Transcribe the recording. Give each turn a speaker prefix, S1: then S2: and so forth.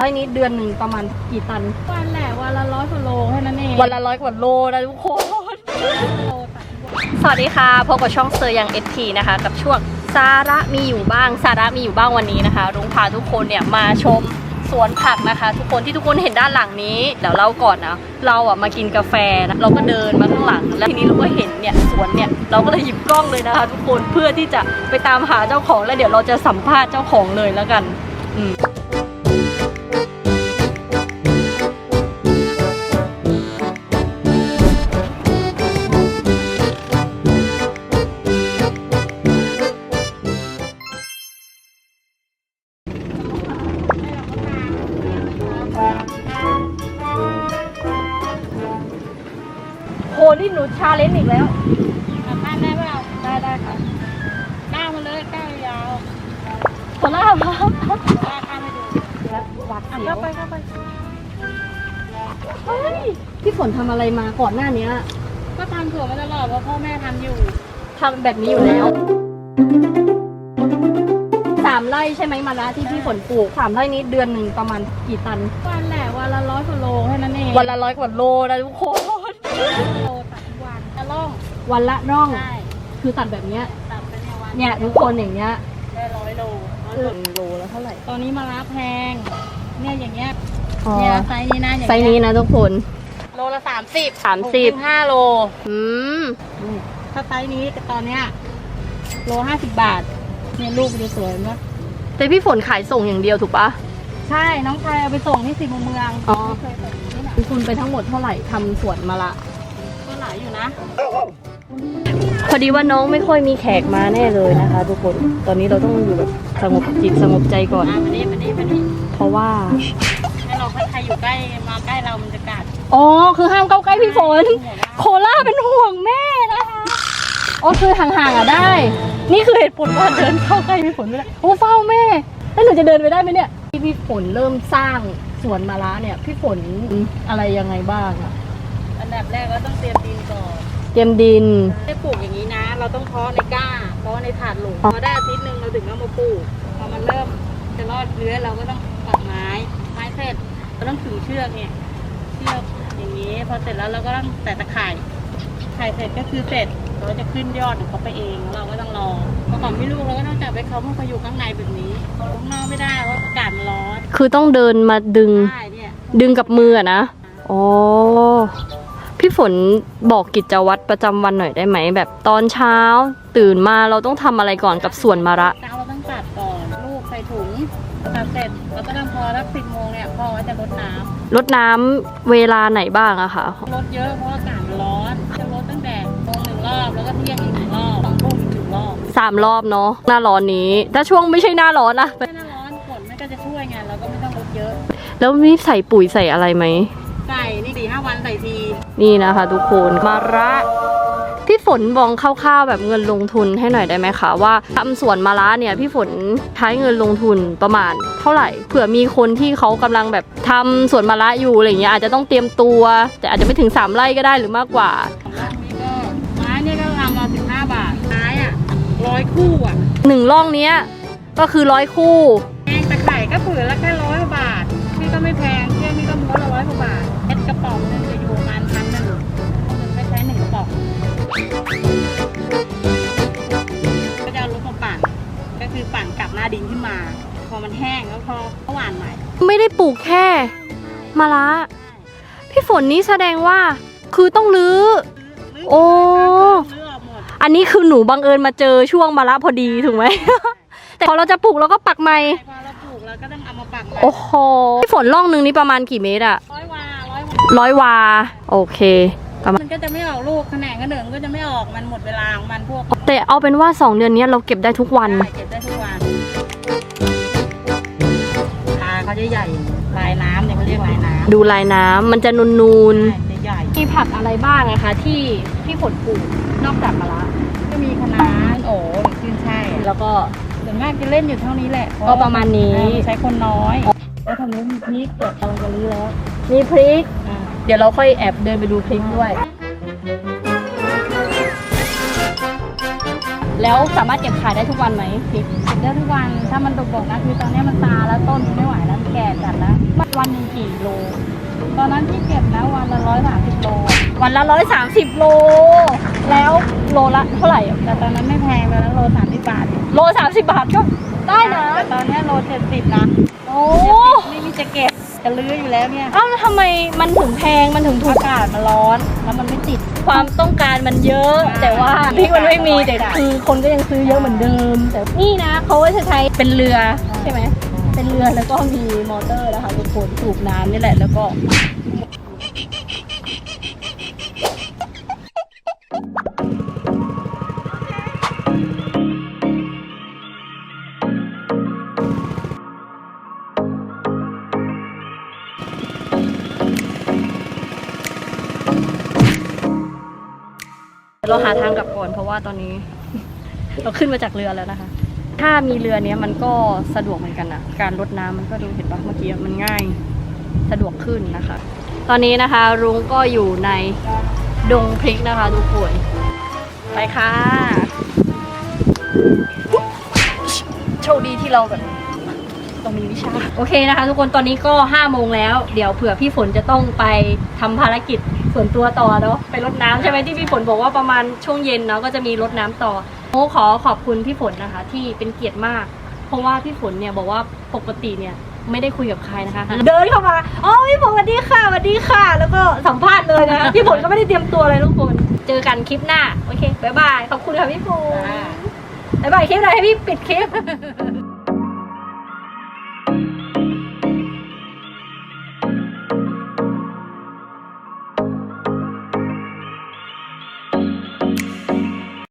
S1: ไร่นี้เดือนหนึ่งประมาณกี่ตัน
S2: วันแหละวันละร้อยกว่าโลแค่นั้นเอง
S1: วันละร้อยกว่าโลนะทุกคน
S2: โลตัดทุกวัน
S1: สวัสดีค่ะพบกับช่องเซอร์ยังเอทีนะคะ กับช่วงสาระมีอยู่บ้างสาระมีอยู่บ้างวันนี้นะคะ รุ้งพาทุกคนเนี่ยมาชมสวนผักนะคะ ทุกคนที่ทุกคนเห็นด้านหลังนี้เดี๋ยวเล่าก่อนนะเราอะมากินกาแฟนะเราก็เดินมาข้างหลัง แล้วทีนี้เราก็เห็นเนี่ยสวนเนี่ยเราก็เลยหยิบกล้องเลยนะคะ ทุกคนเพื่อที่จะไปตามหาเจ้าของแล้วเดี๋ยวเราจะสัมภาษณ์เจ้าของเลยแล้วกัน อืมาเลนจ์อีกแล้ว
S2: กลับบ้านได้เปล่า
S1: ได้ได้ค่ะ
S2: ก้าวมาเลยก้าวยาว
S1: ตัวหน้ามา
S2: ก้าวข้ามไปดู
S1: หวัด
S2: อะ
S1: เสีย
S2: เข้าวไปเข้าไป
S1: เฮ้ยพี่ฝนทำอะไรมาก่อนหน้านี้
S2: ก็ทำถั่วมาตลอดเพราะพ่อแม่ทำอยู่
S1: ทำแบบนี้อยู่แล้วสามไร่ใช่ไหมมาละที่พี่ฝนปลูกสามไร่นี้เดือนหนึ่งประมาณกี่ตัน
S2: วันแหละวันละร้อยกว่าโลแค่นั้นเอง
S1: วันละร้อยกว่าโลนะทุกคน
S2: โลตัดทุกวันจะล่อง
S1: วันละร่อง
S2: ใช่
S1: คือตัดแบบเนี้ย
S2: ตัดไปเนี่ยวัน
S1: เนี่ยทุกคนอย่างเงี้ย
S2: ได้ร้อยโลร้อย
S1: คือ
S2: โล
S1: โลแล้วเท่าไหร่
S2: ตอนนี้มารับแพงเนี่ยอย่างเงี้ย
S1: อ๋อ
S2: เนี่ยไซส์นี้นะอย่าง
S1: ไซ
S2: เงี้ย
S1: ส์นี้นะทุกคน
S2: โลละสามสิบ
S1: สามสิบ
S2: ห้าโล
S1: อืม
S2: ถ้าไซส์นี้กับตอนเนี้ยโลห้าสิบบาทเนี่ยลูกมันจะสวยไหม
S1: แต่พี่ฝนขายส่งอย่างเดียวถูกปะ
S2: ใช่น้องชายเอาไปส่งที่สี่มุมเมือง
S1: อ๋อ
S2: เคยส่งที่ไหน
S1: ลงทุนไปทั้งหมดเท่าไหร่ทำสวนมาละ
S2: ก็หลายอยู่นะ
S1: พอดีว่าน้องไม่ค่อยมีแขกมาแน่เลยนะคะ ทุกคน ตอนนี้เราต้องอยู่แบบสงบจิตสงบใจก่อน
S2: มามานี่มานี่มานี่
S1: เพราะว่า
S2: ให้เราถ้าใครอยู่ใกล้มาใกล้เรามันจะกัด
S1: อ๋อ คือห้ามเข้าใกล้พี่ฝน โคล่าเป็นห่วงแม่นะคะ อ๋อคือห่างๆอะได้ นี่คือเหตุผลว่าเดินเข้าใกล้พี่ฝนไม่ได้ โอ้เฝ้าแม่ แล้วหนูจะเดินไปได้ไหมเนี่ย ที่พี่ฝนเริ่มสร้างสวนมะระเนี่ย พี่ฝนอะไรยังไงบ้างอะ
S2: อันดับแรกเราต้องเตรียมดินก่อน
S1: เตรียมดิน
S2: ให้ปลูกอย่างนี้นะ เราต้องเพาะในก้าเพาะในถาดหลุม
S1: อ๋อ
S2: พอได้อาทิตย์หนึ่งเราถึงเอามาปลูกพอมันเริ่มจะรอดเลื้อยเราก็ต้องปักไม้ไม้เสร็จเราต้องขึงเชือกเนี่ยเชือกอย่างนี้ พอเสร็จแล้วเราก็ต้องแต่ตะข่ายไข่เสร็จก็คือเสร็จเราจะขึ้นยอดของเขาไปเองเราก็ต้องรอพอเขาไม่ลูกเราก็ต้องจับให้เขาเมื่อเขาอยู่ข้างในแบบนี้เขาข้างนอกไม่ได้เพราะอากาศมันร้อน
S1: คือต้องเดินมาดึง
S2: ใช่เนี่ย
S1: ดึงกับมืออะนะอ๋อ พี่ฝนบอกกิจวัตรประจำวันหน่อยได้ไหม แบบตอนเช้า ตื่นมาเราต้องทำอะไรก่อนกับสวนมะระ
S2: เช้าเราต้องตัดก่อน ลูกใส่ถุงตัดเสร็จเราก็ต้องพอรับสิบโมงเนี่ยพ่อก็จะรดน้
S1: รดน้ำเวลาไหนบ้างอะคะำ
S2: รดเยอะเพราะอากาศมันร้อน จะรดตั้งแต่โมงหนึ่งรอบแล้วก็เที่ยงอีกหนึ่งรอบสองทุ่มอีกหนึ่งรอบ
S1: สามรอบเนาะหน้าร้อนนี้ ถ้าช่วงไม่ใช่หน้าร้อนนะ
S2: ถ้าหน้าร้อนฝนมันก็จะช่วยไงเราก็ไม่ต้องรดเยอะ
S1: แล้วมีใส่ปุ๋ยใส่อะไรไหม
S2: ใส่นี่สี่ห้าวันใส่ที
S1: นี่นะคะทุกคนมะระพี่ฝนมองคร่าวๆแบบเงินลงทุนให้หน่อยได้ไหมคะ ว่าทำสวนมะระเนี่ยพี่ฝนใช้เงินลงทุนประมาณ เท่าไหร่เผื่อมีคนที่เขากำลังแบบทำสวนมะระอยู่อะไรเงี้ยอาจจะต้องเตรียมตัว แต่อาจจะไม่ถึง 3ไร่ก็ได้หรือมากกว่า
S2: ของเรานี่ก็ไม้เนี่ยก็ทำมาสิบห้าบาทไม้อะร้อยคู่อะ
S1: หนึ่งร่องเนี้ยก็คือร้อยคู่
S2: แพงแต่ไข่ก็ผืนละแค่ร้อยกว่าบาทนี่ก็ไม่แพงเที่ยนี่ก็ม้วนละร้อยกว่าบาทเม็ด กระป๋องหนึงจะอยู่ประมาณพันหนึ่งหนึ่งก็ใช้หนึ่งกระป๋องก็จะเอารถมาปั่น ก็คือปั่นกลับหน้าดินขึ้นมา พอมันแห้งแล้วพอเขาหว่านใหม่
S1: ไม่ได้ปลูกแค่มะระพี่ฝนนี้แสดงว่าคือต้องรื้อ โอ้
S2: เลือกหมด
S1: อันนี้คือหนูบังเอิญมาเจอช่วงมะระพอดีถูกไหม แต่พอเราจะปลูกเราก็ปักใหม่
S2: พอเราปลูกเราก็ต้องเอามาปักใหม่
S1: โอ้โหพี่ฝนร่องหนึ่งนี้ประมาณกี่เมตรอะ
S2: ร้อยวา ร้อย
S1: ร้อยวา โอเค
S2: มันก็จะไม่ออกลูกแขนงกระเหนิงก็จะไม่ออกมันหมดเวลาของมันพวก
S1: แต่เอาเป็นว่า 2 เดือนนี้เราเก็บได้ทุกวัน
S2: ได้เก็บได้ทุกวันลายเขาจะใหญ่ลายน้ำเนี่ยเขาเรียกลายน้ำ
S1: ดูลายน้ำมันจะนูน
S2: ใช่จะใหญ่
S1: ๆมีผักอะไรบ้างนะคะ ที่พี่ฝนปลูกนอกจากมะระ
S2: ก็มีคะน้าโอ้หรือขึ้นช่ายอะ
S1: แล้วก็
S2: ส่วนมากจะเล่นอยู่เท่านี้แหละ
S1: ก็ประมาณนี้
S2: เออใช้คนน้อย แล้วทำนี้มีพริกเกิดกำลังจะรื้อแล้ว
S1: มีพริก
S2: อ่า
S1: เดี๋ยวเราค่อยแอบเดินไปดูพริกด้วย แล้วสามารถเก็บขายได้ทุกวันไหมพริก
S2: เก็บได้ทุกวันถ้ามันดกๆนะคือตอนนี้มันตาแล้วต้นมันไม่ไหวแล้วมันแก่จัดแล้ววันหนึ่งกี่โล ตอนนั้นที่เก็บนะวันละร้อยสามสิบโล
S1: วันละร้อยสามสิบโล แล้วโลละเท่าไหร่อะ
S2: แต่ตอนนั้นไม่แพงตอนนั้นโลสามสิบบาท
S1: โลสามสิบบาทก็ได้นะ
S2: แต่ตอนนี้โลเจ็ดสิบนะ
S1: โอ้
S2: ไม่มี จะเก็บจะลื้ออยู่แล้วเนี่ย
S1: เอ้าแล้วทำไมมันถึงแพงมันถึงถูก
S2: อากาศมันร้อน แล้วมันไม่ติด
S1: ความต้องการมันเยอะ
S2: ใช่
S1: แต่ว่าพริกมันไม่มีแต่
S2: ใช่
S1: คือคนก็ยังซื้อเยอะเหมือนเดิม แต่นี่นะเขาก็จะใช้เป็นเรือใช่ไหมเป็นเรือแล้วก็มีมอเตอร์นะคะทุกคนสูบน้ำนี่แหละแล้วก็ เราหาทางกลับก่อนเพราะว่าตอนนี้ เราขึ้นมาจากเรือแล้วนะคะ ถ้ามีเรือเนี้ยมันก็สะดวกเหมือนกันนะการรดน้ำมันก็ดูเห็นปะเมื่อกี้มันง่ายสะดวกขึ้นนะคะ ตอนนี้นะคะรุ้งก็อยู่ในดงพริกนะคะทุกคนไปค่ะโชคดีที่เราแบบ ต้องมีวิชา โอเคนะคะ ทุกคนตอนนี้ก็5้าโมงแล้ว เดี๋ยวเผื่อพี่ฝนจะต้องไปทำภารกิจส่วนตัวต่อเนาะไปรดน้ำใช่ไหมที่พี่ฝนบอกว่าประมาณช่วงเย็นเนาะก็จะมีรดน้ำต่อโอ้ขอขอบคุณพี่ฝนนะคะ ที่เป็นเกียรติมาก เพราะว่าพี่ฝนเนี่ยบอกว่าปกติเนี่ยไม่ได้คุยกับใครนะคะ เดินเข้ามาอ๋อพี่ฝนสวัสดีค่ะสวัสดีค่ะ แล้วก็สัมภาษณ์เลยนะพี่ฝนก็ไม่ได้เตรียมตัวเลยทุกคน เจอกันคลิปหน้าโอเคบ๊ายบายขอบคุณค่ะพี่ฝนบ๊ายบายคลิปอะไรให้พี่ปิดคลิป